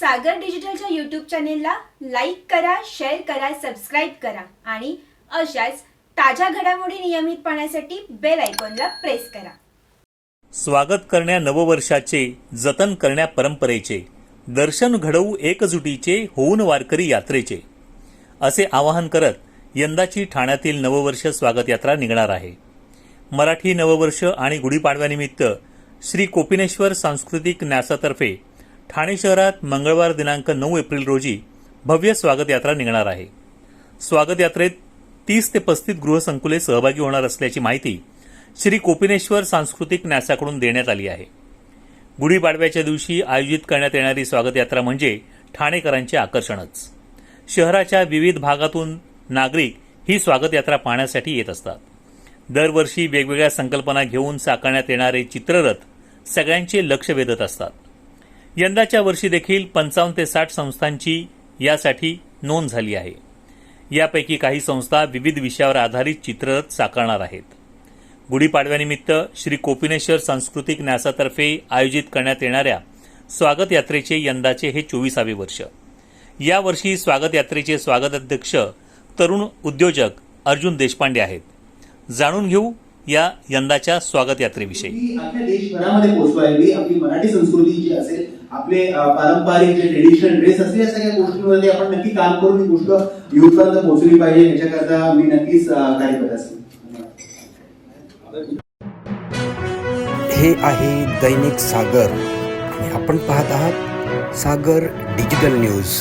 सागर डिजिटलच्या यूट्यूब चॅनेलला लाईक करा शेअर करा सबस्क्राईब करा आणि अशाच ताज्या घडामोडी नियमित पाहण्यासाठी बेल आयकॉनला प्रेस करा. स्वागत करण्या नववर्षाचे जतन करण्या परंपरेचे दर्शन घडवू एकजुटीचे होऊन वारकरी यात्रेचे. असे आवाहन करत यंदाची ठाण्यातील नववर्ष स्वागत यात्रा निघणार आहे. मराठी नववर्ष आणि गुढीपाडव्यानिमित्त श्री कोपिनेश्वर सांस्कृतिक न्यासातर्फे ठाणे शहरात मंगळवार दिनांक नऊ एप्रिल रोजी भव्य स्वागत यात्रा निघणार आहे. स्वागत यात्रेत तीस ते पस्तीस गृहसंकुले सहभागी होणार असल्याची माहिती श्री कोपिनेश्वर सांस्कृतिक न्यासाकडून देण्यात आली आहे. गुढीपाडव्याच्या दिवशी आयोजित करण्यात येणारी स्वागत यात्रा म्हणजे ठाणेकरांचे आकर्षणच. शहराच्या विविध भागातून नागरिक ही स्वागत यात्रा पाहण्यासाठी येत असतात. दरवर्षी वेगवेगळ्या संकल्पना घेऊन साकारण्यात येणारे चित्ररथ सगळ्यांचे लक्ष वेधत असतात. यंदाच्या वर्षी देखील पंचावन्न ते साठ संस्थांची यासाठी नोंद झाली आहे. यापैकी काही संस्था विविध विषयावर आधारित चित्ररथ साकारणार आहेत. गुढीपाडव्यानिमित्त श्री कोपिनेश्वर सांस्कृतिक न्यासातर्फे आयोजित करण्यात येणाऱ्या स्वागत यात्रेचे यंदाचे हे चोवीसावे वर्ष. यावर्षी स्वागत यात्रेचे स्वागताध्यक्ष तरुण उद्योजक अर्जुन देशपांडे आहेत. जाणून घेऊ या यंदाच्या स्वागत यात्रेविषयी अख्ख्या देशभरामध्ये पोहोचवावी आपली मराठी संस्कृती जी असेल आपले पारंपरिक जे ट्रेडिशनल ड्रेस असतील या सगळ्या गोष्टींमध्ये आपण नक्की काम करून ही गोष्ट युथपर्यंत पोहोचली पाहिजे. याच्याकरता मी नक्कीच कार्यरत असेल. हे आहे दैनिक सागर. आणि आपण पाहत आहात सागर डिजिटल न्यूज.